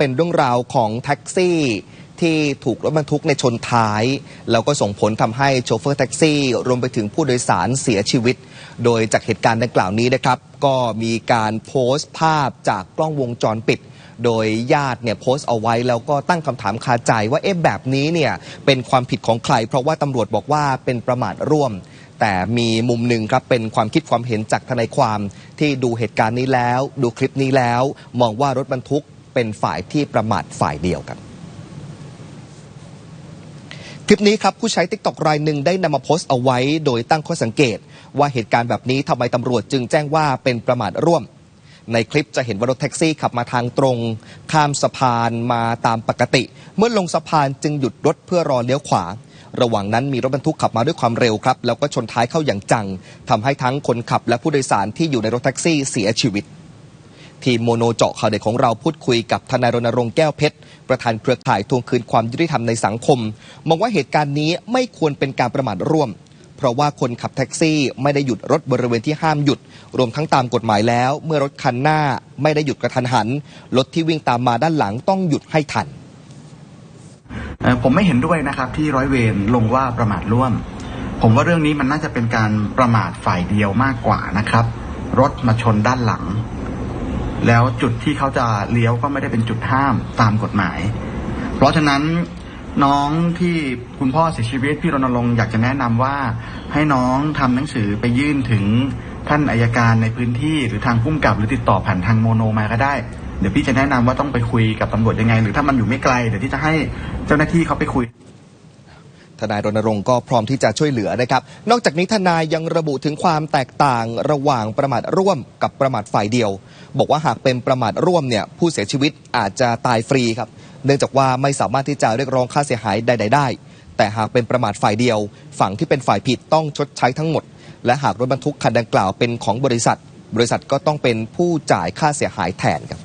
เป็นเรื่องราวของแท็กซี่ที่ถูกรถบรรทุกในชนท้าย แล้วก็ส่งผลทำให้โชเฟอร์แท็กซี่ รวมไปถึงผู้โดยสารเสียชีวิต โดยจากเหตุการณ์ดังกล่าวนี้นะครับ ก็มีการโพสต์ภาพจากกล้องวงจรปิด โดยญาติเนี่ยโพสต์เอาไว้แล้วก็ตั้งคำถามคาใจว่าเอ๊ะแบบนี้เนี่ยเป็นความผิดของใคร เพราะว่าตำรวจบอกว่าเป็นประมาทร่วม แต่มีมุมหนึ่งครับเป็นความคิดความเห็นจากทนายความที่ดูเหตุการณ์นี้แล้ว ดูคลิปนี้แล้ว มองว่ารถบรรทุก เป็นฝ่ายที่ประมาทฝ่ายเดียวกันคลิปนี้ครับผู้ใช้ t ิ k t o k รายหนึ่งได้นำมาโพสต์เอาไว้ โดยตั้งข้อสังเกต ว่าเหตุการณ์แบบนี้ทำไมตำรวจจึงแจ้งว่าเป็นประมาทร่วม ในคลิปจะเห็นว่ารถแท็กซี่ขับมาทางตรง ข้ามสะพานมาตามปกติ เมื่อลงสะพานจึงหยุดรถเพื่อรอเลี้ยวขวา ระหว่างนั้นมีรถบรรทุกขับมาด้วยความเร็วครับ แล้วก็ชนท้ายเข้าอย่างจังทำให้ทั้งคนขับและผู้โดยสารที่อยู่ในรถแท็กซี่เสียชีวิต ทีมโมโนเจาะข่าวเด็ดของเราพูดคุยกับทนายรณรงค์แก้วเพชร ประธานเครือข่ายทวงคืนความยุติธรรมในสังคม มองว่าเหตุการณ์นี้ไม่ควรเป็นการประมาทร่วม เพราะว่าคนขับแท็กซี่ไม่ได้หยุดรถบริเวณที่ห้ามหยุด รวมทั้งตามกฎหมายแล้ว เมื่อรถคันหน้าไม่ได้หยุดกระทันหันรถที่วิ่งตามมาด้านหลังต้องหยุดให้ทันผมไม่เห็นด้วยนะครับที่ร้อยเวรลงว่าประมาทร่วม ผมว่าเรื่องนี้มันน่าจะเป็นการประมาทฝ่ายเดียวมากกว่านะครับ รถมาชนด้านหลัง แล้วจุดที่เขาจะเลี้ยวก็ไม่ได้เป็นจุดห้ามตามกฎหมาย เพราะฉะนั้นน้องที่คุณพ่อเสียชีวิตพี่รณรงค์อยากจะแนะนำว่าให้น้องทำหนังสือไปยื่นถึงท่านอายการในพื้นที่หรือทางผู้กำกับหรือติดต่อผ่านทางโมโนมาก็ได้ เดี๋ยวพี่จะแนะนำว่าต้องไปคุยกับตำรวจยังไง หรือถ้ามันอยู่ไม่ไกลเดี๋ยวที่จะให้เจ้าหน้าที่เขาไปคุย ทนายรณรงค์ก็พร้อมที่จะช่วยเหลือนะครับ นอกจากนี้ทนายยังระบุถึงความแตกต่างระหว่างประมาทร่วมกับประมาทฝ่ายเดียว บอกว่าหากเป็นประมาทร่วมเนี่ยผู้เสียชีวิตอาจจะตายฟรีครับ เนื่องจากว่าไม่สามารถที่จะเรียกร้องค่าเสียหายใด ๆ ได้ แต่หากเป็นประมาทฝ่ายเดียว ฝั่งที่เป็นฝ่ายผิดต้องชดใช้ทั้งหมด และหากรถบรรทุกคันดังกล่าวเป็นของบริษัท บริษัทก็ต้องเป็นผู้จ่ายค่าเสียหายแทนครับ